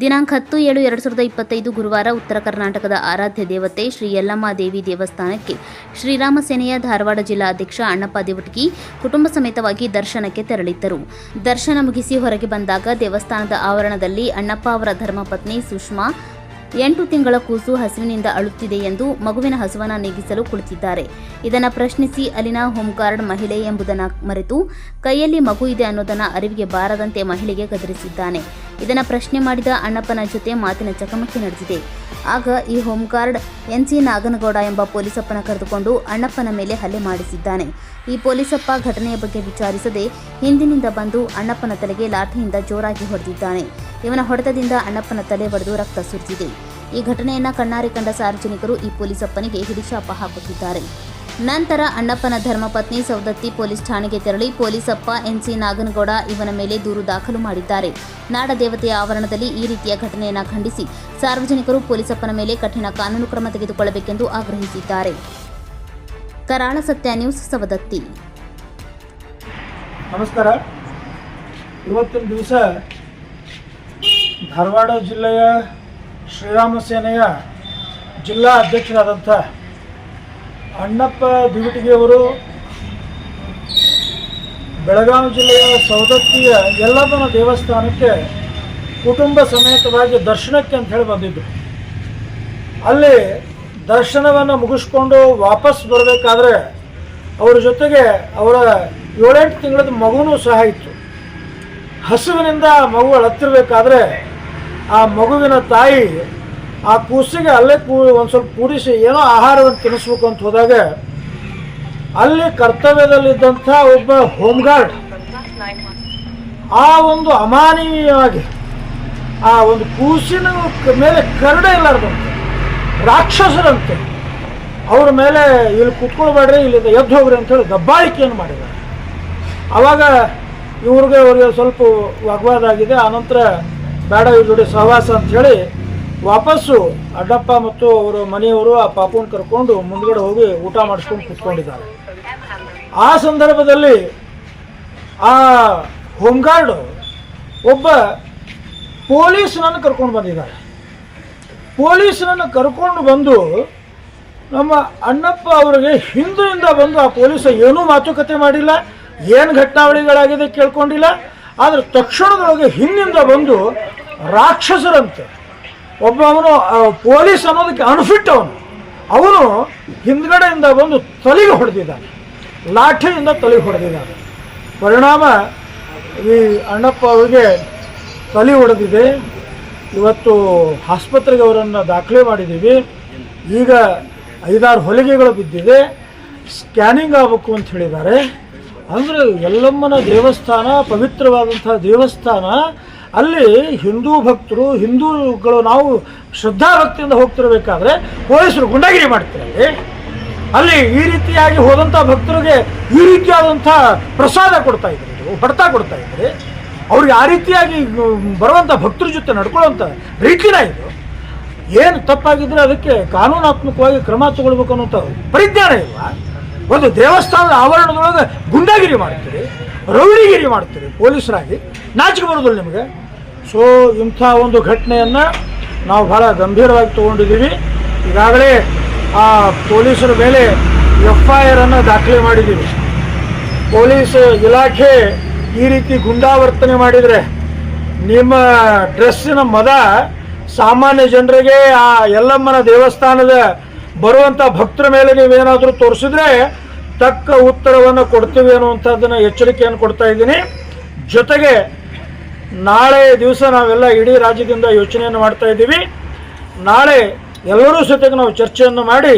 ದಿನಾಂಕ ಹತ್ತು ಏಳು ಎರಡು ಸಾವಿರದ ಇಪ್ಪತ್ತೈದು ಗುರುವಾರ ಉತ್ತರ ಕರ್ನಾಟಕದ ಆರಾಧ್ಯ ದೇವತೆ ಶ್ರೀ ಯಲ್ಲಮ್ಮ ದೇವಿ ದೇವಸ್ಥಾನಕ್ಕೆ ಶ್ರೀರಾಮ ಸೇನೆಯ ಧಾರವಾಡ ಜಿಲ್ಲಾ ಅಧ್ಯಕ್ಷ ಅಣ್ಣಪ್ಪ ದೇವಟಗಿ ಕುಟುಂಬ ಸಮೇತವಾಗಿ ದರ್ಶನಕ್ಕೆ ತೆರಳಿದ್ದರು. ದರ್ಶನ ಮುಗಿಸಿ ಹೊರಗೆ ಬಂದಾಗ ದೇವಸ್ಥಾನದ ಆವರಣದಲ್ಲಿ ಅಣ್ಣಪ್ಪ ಅವರ ಧರ್ಮಪತ್ನಿ ಸುಷ್ಮಾ ಎಂಟು ತಿಂಗಳ ಕೂಸು ಹಸುವಿನಿಂದ ಅಳುತ್ತಿದೆ ಎಂದು ಮಗುವಿನ ಹಸುವನ್ನ ನೀಗಿಸಲು ಕುಳಿತಿದ್ದಾರೆ. ಇದನ್ನು ಪ್ರಶ್ನಿಸಿ ಅಲ್ಲಿನ ಹೋಮ್ಗಾರ್ಡ್ ಮಹಿಳೆ ಎಂಬುದನ್ನು ಮರೆತು ಕೈಯಲ್ಲಿ ಮಗು ಇದೆ ಅನ್ನೋದನ್ನು ಅರಿವಿಗೆ ಬಾರದಂತೆ ಮಹಿಳೆಗೆ ಗದರಿಸಿದ್ದಾನೆ. ಇದನ್ನ ಪ್ರಶ್ನೆ ಮಾಡಿದ ಅಣ್ಣಪ್ಪನ ಜೊತೆ ಮಾತಿನ ಚಕಮಕಿ ನಡೆದಿದೆ. ಆಗ ಈ ಹೋಮ್ಗಾರ್ಡ್ ಎನ್ ಸಿ ನಾಗನಗೌಡ ಎಂಬ ಪೊಲೀಸಪ್ಪನ ಕರೆದುಕೊಂಡು ಅಣ್ಣಪ್ಪನ ಮೇಲೆ ಹಲ್ಲೆ ಮಾಡಿಸಿದ್ದಾನೆ. ಈ ಪೊಲೀಸಪ್ಪ ಘಟನೆಯ ಬಗ್ಗೆ ವಿಚಾರಿಸದೆ ಹಿಂದಿನಿಂದ ಬಂದು ಅಣ್ಣಪ್ಪನ ತಲೆಗೆ ಲಾಠಿಯಿಂದ ಜೋರಾಗಿ ಹೊಡೆದಿದ್ದಾನೆ. ಇವನ ಹೊಡೆತದಿಂದ ಅಣ್ಣಪ್ಪನ ತಲೆ ಒಡೆದು ರಕ್ತ ಸುರಿದಿದೆ. ಈ ಘಟನೆಯನ್ನ ಕಣ್ಣಾರೆ ಕಂಡ ಸಾರ್ವಜನಿಕರು ಈ ಪೊಲೀಸಪ್ಪನಿಗೆ ಹಿಡಿಶಾಪ ಹಾಕುತ್ತಿದ್ದಾರೆ. ನಂತರ ಅಣ್ಣಪ್ಪನ ಧರ್ಮಪತ್ನಿ ಸೌದತ್ತಿ ಪೊಲೀಸ್ ಠಾಣೆಗೆ ತೆರಳಿ ಪೊಲೀಸಪ್ಪ ಎನ್ಸಿ ನಾಗನಗೌಡ ಇವನ ಮೇಲೆ ದೂರು ದಾಖಲು ಮಾಡಿದ್ದಾರೆ. ನಾಡದೇವತೆಯ ಆವರಣದಲ್ಲಿ ಈ ರೀತಿಯ ಘಟನೆಯನ್ನು ಖಂಡಿಸಿ ಸಾರ್ವಜನಿಕರು ಪೊಲೀಸಪ್ಪನ ಮೇಲೆ ಕಠಿಣ ಕಾನೂನು ಕ್ರಮ ತೆಗೆದುಕೊಳ್ಳಬೇಕೆಂದು ಆಗ್ರಹಿಸಿದ್ದಾರೆ. ಕರಾಳ ಸತ್ಯ ನ್ಯೂಸ್ ಸವದತ್ತಿ. ನಮಸ್ಕಾರ. ಇವತ್ತಿನ ದಿವಸ ಧಾರವಾಡ ಜಿಲ್ಲೆಯ ಶ್ರೀರಾಮ ಸೇನೆಯ ಜಿಲ್ಲಾ ಅಧ್ಯಕ್ಷರಾದಂಥ ಅಣ್ಣಪ್ಪ ದಿವಿಟಿಗೆಯವರು ಬೆಳಗಾವಿ ಜಿಲ್ಲೆಯ ಸವದತ್ತಿಯ ಎಲ್ಲಮ್ಮನ ದೇವಸ್ಥಾನಕ್ಕೆ ಕುಟುಂಬ ಸಮೇತವಾಗಿ ದರ್ಶನಕ್ಕೆ ಅಂತ ಹೇಳಿ ಬಂದಿದ್ದರು ಅಲ್ಲಿ ದರ್ಶನವನ್ನು ಮುಗಿಸ್ಕೊಂಡು ವಾಪಸ್ ಬರಬೇಕಾದ್ರೆ ಅವರ ಜೊತೆಗೆ ಅವರ ಏಳೆಂಟು ತಿಂಗಳದ ಮಗುವೂ ಸಹ ಇತ್ತು. ಹಸುವಿನಿಂದ ಮಗು ಅಳತ್ತಿರಬೇಕಾದ್ರೆ ಆ ಮಗುವಿನ ತಾಯಿ ಆ ಕೂಸಿಗೆ ಅಲ್ಲೇ ಕೂ ಒಂದು ಸ್ವಲ್ಪ ಕೂಡಿಸಿ ಏನೋ ಆಹಾರವನ್ನು ತಿನ್ನಿಸ್ಬೇಕು ಅಂತ ಹೋದಾಗ ಅಲ್ಲಿ ಕರ್ತವ್ಯದಲ್ಲಿದ್ದಂಥ ಒಬ್ಬ ಹೋಮ್ಗಾರ್ಡ್ ಆ ಒಂದು ಅಮಾನವೀಯವಾಗಿ ಆ ಒಂದು ಕೂಸಿನ ಮೇಲೆ ಕರಡ ಇಲ್ಲಾರ್ದಂತೆ ರಾಕ್ಷಸರಂತೆ. ಅವ್ರ ಮೇಲೆ ಇಲ್ಲಿ ಕುತ್ಕೊಳ್ಬೇಡ್ರಿ, ಇಲ್ಲಿಂದ ಎದ್ದು ಹೋಗ್ರಿ ಅಂತೇಳಿ ದಬ್ಬಾಳಿಕೆಯನ್ನು ಮಾಡಿದ್ದಾರೆ. ಆವಾಗ ಇವ್ರಿಗೆ ಅವ್ರಿಗೆ ಸ್ವಲ್ಪ ವಾಗ್ವಾದ ಆಗಿದೆ. ಆನಂತರ, ಬೇಡ ಇವ್ರ ಜೋಡಿ ಸಹವಾಸ ಅಂಥೇಳಿ ವಾಪಸ್ಸು ಅಡ್ಡಪ್ಪ ಮತ್ತು ಅವರ ಮನೆಯವರು ಆ ಪಾಪುನ ಕರ್ಕೊಂಡು ಮುಂದ್ಗಡೆ ಹೋಗಿ ಊಟ ಮಾಡಿಸ್ಕೊಂಡು ಕುತ್ಕೊಂಡಿದ್ದಾರೆ. ಆ ಸಂದರ್ಭದಲ್ಲಿ ಆ ಹೋಮ್ಗಾರ್ಡ್ ಒಬ್ಬ ಪೊಲೀಸ್ನನ್ನು ಕರ್ಕೊಂಡು ಬಂದಿದ್ದಾರೆ. ಪೊಲೀಸ್ನನ್ನು ಕರ್ಕೊಂಡು ಬಂದು ನಮ್ಮ ಅಣ್ಣಪ್ಪ ಅವರಿಗೆ ಹಿಂದಿನಿಂದ ಬಂದು ಆ ಪೊಲೀಸ ಏನೂ ಮಾತುಕತೆ ಮಾಡಿಲ್ಲ, ಏನು ಘಟನಾವಳಿಗಳಾಗಿದೆ ಕೇಳ್ಕೊಂಡಿಲ್ಲ, ಆದರೆ ತಕ್ಷಣದೊಳಗೆ ಹಿಂದಿಂದ ಬಂದು ರಾಕ್ಷಸರಂತೆ ಒಬ್ಬ ಅವನು ಪೊಲೀಸ್ ಅನ್ನೋದಕ್ಕೆ ಅನ್ಫಿಟ್ ಅವನು. ಅವನು ಹಿಂದ್ಗಡೆಯಿಂದ ಬಂದು ತಲೆಗೆ ಹೊಡೆದಿದ್ದಾನೆ. ಲಾಠಿಯಿಂದ ತಲೆಗೆ ಹೊಡೆದಿದ್ದಾನೆ. ಪರಿಣಾಮ ಈ ಅಣ್ಣಪ್ಪ ಅವರಿಗೆ ತಲೆ ಹೊಡೆದಿದೆ ಇವತ್ತು ಆಸ್ಪತ್ರೆಗೆ ಅವರನ್ನು ದಾಖಲೆ ಮಾಡಿದ್ದೀವಿ. ಈಗ ಐದಾರು ಹೊಲಿಗೆಗಳು ಬಿದ್ದಿದೆ. ಸ್ಕ್ಯಾನಿಂಗ್ ಆಗಬೇಕು ಅಂತ ಹೇಳಿದ್ದಾರೆ. ಅಂದರೆ ಯಲ್ಲಮ್ಮನ ದೇವಸ್ಥಾನ ಪವಿತ್ರವಾದಂಥ ದೇವಸ್ಥಾನ ಅಲ್ಲಿ ಹಿಂದೂ ಭಕ್ತರು, ಹಿಂದೂಗಳು ನಾವು ಶ್ರದ್ಧಾ ಭಕ್ತಿಯಿಂದ ಹೋಗ್ತಿರ್ಬೇಕಾದ್ರೆ ಪೊಲೀಸರು ಗುಂಡಾಗಿರಿ ಮಾಡ್ತಾರೆ ಅಲ್ಲಿ. ಈ ರೀತಿಯಾಗಿ ಹೋದಂಥ ಭಕ್ತರಿಗೆ ಈ ರೀತಿಯಾದಂಥ ಪ್ರಸಾದ ಕೊಡ್ತಾ ಇದ್ರು ಹೊಡೆತ ಕೊಡ್ತಾ ಇದ್ರಿ. ಅವ್ರಿಗೆ ಆ ರೀತಿಯಾಗಿ ಬರುವಂಥ ಭಕ್ತರ ಜೊತೆ ನಡ್ಕೊಳ್ಳುವಂಥ ರೀತಿನ ಇದು. ಏನು ತಪ್ಪಾಗಿದ್ರೆ ಅದಕ್ಕೆ ಕಾನೂನಾತ್ಮಕವಾಗಿ ಕ್ರಮ ತಗೊಳ್ಬೇಕು ಅನ್ನೋಂಥ ಪರಿಜ್ಞಾನ ಇಲ್ಲ. ಒಂದು ದೇವಸ್ಥಾನದ ಆವರಣದೊಳಗೆ ಗುಂಡಾಗಿರಿ ಮಾಡ್ತೀರಿ, ರೌಡಿಗಿರಿ ಮಾಡ್ತೀರಿ ಪೊಲೀಸರಾಗಿ. ನಾಚಿಕೆ ಬರೋದಿಲ್ಲ ನಿಮಗೆ. ಸೊ ಇಂಥ ಒಂದು ಘಟನೆಯನ್ನು ನಾವು ಬಹಳ ಗಂಭೀರವಾಗಿ ತಗೊಂಡಿದ್ದೀವಿ. ಈಗಾಗಲೇ ಆ ಪೊಲೀಸರ ಮೇಲೆ ಎಫ್ ಐ ಆರನ್ನು ದಾಖಲೆ ಮಾಡಿದ್ದೀವಿ. ಪೊಲೀಸ್ ಇಲಾಖೆ ಈ ರೀತಿ ಗುಂಡಾವರ್ತನೆ ಮಾಡಿದರೆ ನಿಮ್ಮ ಡ್ರೆಸ್ಸಿನ ಮದ ಸಾಮಾನ್ಯ ಜನರಿಗೆ ಆ ಯಲ್ಲಮ್ಮನ ದೇವಸ್ಥಾನದ ಬರುವಂಥ ಭಕ್ತರ ಮೇಲೆ ನೀವೇನಾದರೂ ತೋರಿಸಿದ್ರೆ ತಕ್ಕ ಉತ್ತರವನ್ನು ಕೊಡ್ತೀವಿ ಅನ್ನುವಂಥದ್ದನ್ನು ಎಚ್ಚರಿಕೆಯನ್ನು ಕೊಡ್ತಾ ಇದ್ದೀನಿ. ಜೊತೆಗೆ ನಾಳೆ ದಿವಸ ನಾವೆಲ್ಲ ಇಡೀ ರಾಜ್ಯದಿಂದ ಯೋಚನೆಯನ್ನು ಮಾಡ್ತಾ ಇದ್ದೀವಿ. ನಾಳೆ ಎಲ್ಲರೂ ಜೊತೆಗೆ ನಾವು ಚರ್ಚೆಯನ್ನು ಮಾಡಿ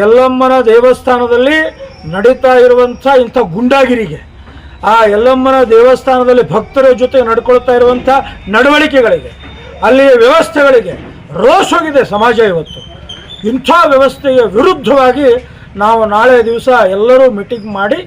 ಯಲ್ಲಮ್ಮನ ದೇವಸ್ಥಾನದಲ್ಲಿ ನಡೀತಾ ಇರುವಂಥ ಇಂಥ ಗುಂಡಾಗಿರಿಗೆ, ಆ ಯಲ್ಲಮ್ಮನ ದೇವಸ್ಥಾನದಲ್ಲಿ ಭಕ್ತರ ಜೊತೆ ನಡ್ಕೊಳ್ತಾ ಇರುವಂಥ ನಡವಳಿಕೆಗಳಿಗೆ, ಅಲ್ಲಿಯ ವ್ಯವಸ್ಥೆಗಳಿಗೆ ರೋಷ್ ಹೋಗಿದೆ ಸಮಾಜ ಇವತ್ತು. ಇಂಥ ವ್ಯವಸ್ಥೆಯ ವಿರುದ್ಧವಾಗಿ ನಾವು ನಾಳೆ ದಿವಸ ಎಲ್ಲರೂ ಮೀಟಿಂಗ್ ಮಾಡಿ